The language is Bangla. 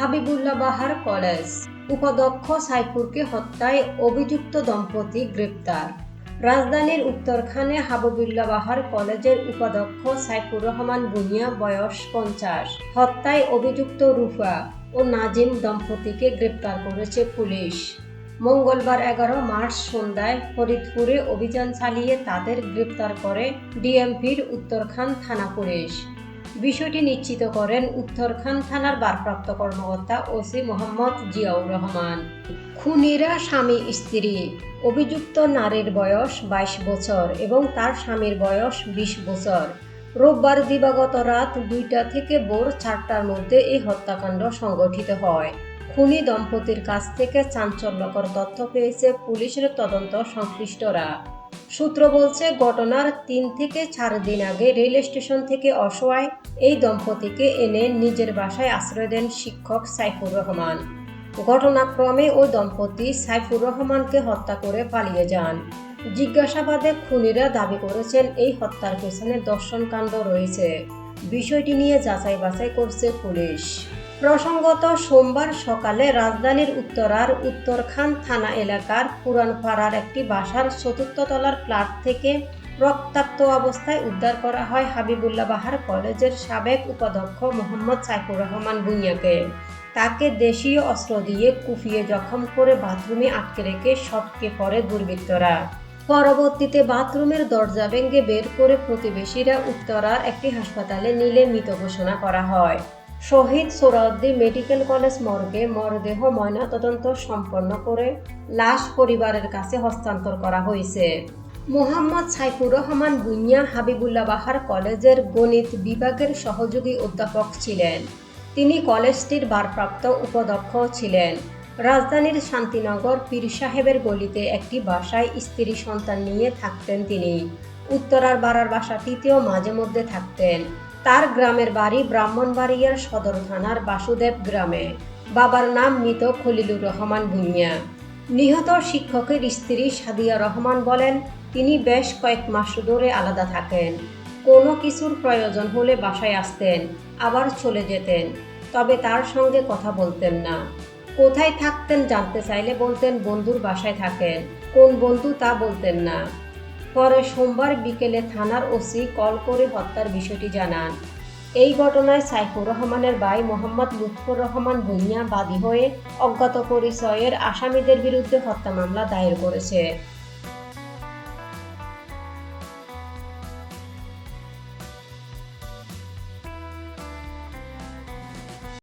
হাবিবুল্লাহ বাহার কলেজ। উপাধ্যক্ষ সাইফুরকে হত্যায় অভিযুক্ত দম্পতি গ্রেপ্তার। রাজধানীর উত্তরখানে হাবিবুল্লাহ বাহার কলেজের উপাধ্যক্ষ সাইফুর রহমান বুনিয়া, বয়স পঞ্চাশ, হত্যায় অভিযুক্ত রুফা ও নাজিম দম্পতিকে গ্রেপ্তার করেছে পুলিশ। মঙ্গলবার এগারো মার্চ সন্ধ্যায় ফরিদপুরে অভিযান চালিয়ে তাদের গ্রেপ্তার করে ডিএমপির উত্তরখান থানা পুলিশ। বিষয়টি নিশ্চিত করেন উত্তরখান থানার ভারপ্রাপ্ত কর্মকর্তা ওসি মোহাম্মদ জিয়াউর রহমান। খুনিরা স্বামী, স্ত্রী, অভিযুক্ত নারীর বয়স বাইশ বছর এবং তার স্বামীর বয়স বিশ বছর। রোববার দিবাগত রাত দুইটা থেকে ভোর চারটার মধ্যে এই হত্যাকাণ্ড সংগঠিত হয়। খুনি দম্পতির কাছ থেকে চাঞ্চল্যকর তথ্য পেয়েছে পুলিশের তদন্ত সংশ্লিষ্টরা। সূত্র বলছে, ঘটনার তিন থেকে চার দিন আগে রেল স্টেশন থেকে অসহায় এই দম্পতিকে এনে নিজের বাসায় আশ্রয় দেন শিক্ষক সাইফুর রহমান। ঘটনাক্রমে ওই দম্পতি সাইফুর রহমানকে হত্যা করে পালিয়ে যান। জিজ্ঞাসাবাদে খুনিরা দাবি করেছেন, এই হত্যার পেছনে দর্শনকাণ্ড রয়েছে। বিষয়টি নিয়ে যাচাই বাছাই করছে পুলিশ। প্রসঙ্গত, সোমবার সকালে রাজধানীর উত্তরার উত্তরখান থানা এলাকার পুরানপাড়ার একটি বাসার চতুর্থ তলার ফ্ল্যাট থেকে রক্তাক্ত অবস্থায় উদ্ধার করা হয় হাবিবুল্লাহ বাহার কলেজের সাবেক উপাধ্যক্ষ মোহাম্মদ সাইফুর রহমান ভুঁইয়াকে। তাকে দেশীয় অস্ত্র দিয়ে কুপিয়ে জখম করে বাথরুমে আটকে রেখে সটকে পড়ে দুর্বৃত্তরা। পরবর্তীতে বাথরুমের দরজা ভেঙে বের করে প্রতিবেশীরা উত্তরার একটি হাসপাতালে নিলে মৃত ঘোষণা করা হয়। শহীদ সোরাউদ্দিন মেডিকেল কলেজ মর্গে মরদেহ ময়নাতদন্ত সম্পন্ন করে লাশ পরিবারের কাছে হস্তান্তর করা হয়েছে। মোহাম্মদ সাইফুর রহমান বুনিয়া হাবিবুল্লাহ বাহার কলেজের গণিত বিভাগের সহযোগী অধ্যাপক ছিলেন। তিনি কলেজটির ভারপ্রাপ্ত উপাধ্যক্ষ ছিলেন। রাজধানীর শান্তিনগর পীর সাহেবের গলিতে একটি বাসায় স্ত্রী সন্তান নিয়ে থাকতেন তিনি। উত্তরার বাড়ার বাসাটিতেও মাঝে মধ্যে থাকতেন। তার গ্রামের বাড়ি ব্রাহ্মণবাড়িয়ার সদর থানার বাসুদেব গ্রামে। বাবার নাম মৃত খলিলুর রহমান ভুঁইয়া। নিহত শিক্ষকের স্ত্রী সাদিয়া রহমান বলেন, তিনি বেশ কয়েক মাস ধরে আলাদা থাকেন। কোনো কিছুর প্রয়োজন হলে বাসায় আসতেন, আবার চলে যেতেন, তবে তার সঙ্গে কথা বলতেন না। কোথায় থাকতেন জানতে চাইলে বলতেন, বন্ধুর বাসায় থাকেন। কোন বন্ধু তা বলতেন না। পরে সোমবার বিকেলে থানার ওসি কল করে হত্যার বিষয়টি জানান। এই ঘটনায় সাইফুর রহমানের ভাই মোহাম্মদ লুৎফুর রহমান ভুঁইয়া বাদী হয়ে অজ্ঞাত পরিচয়ের আসামিদের বিরুদ্ধে হত্যা মামলা দায়ের করেছে।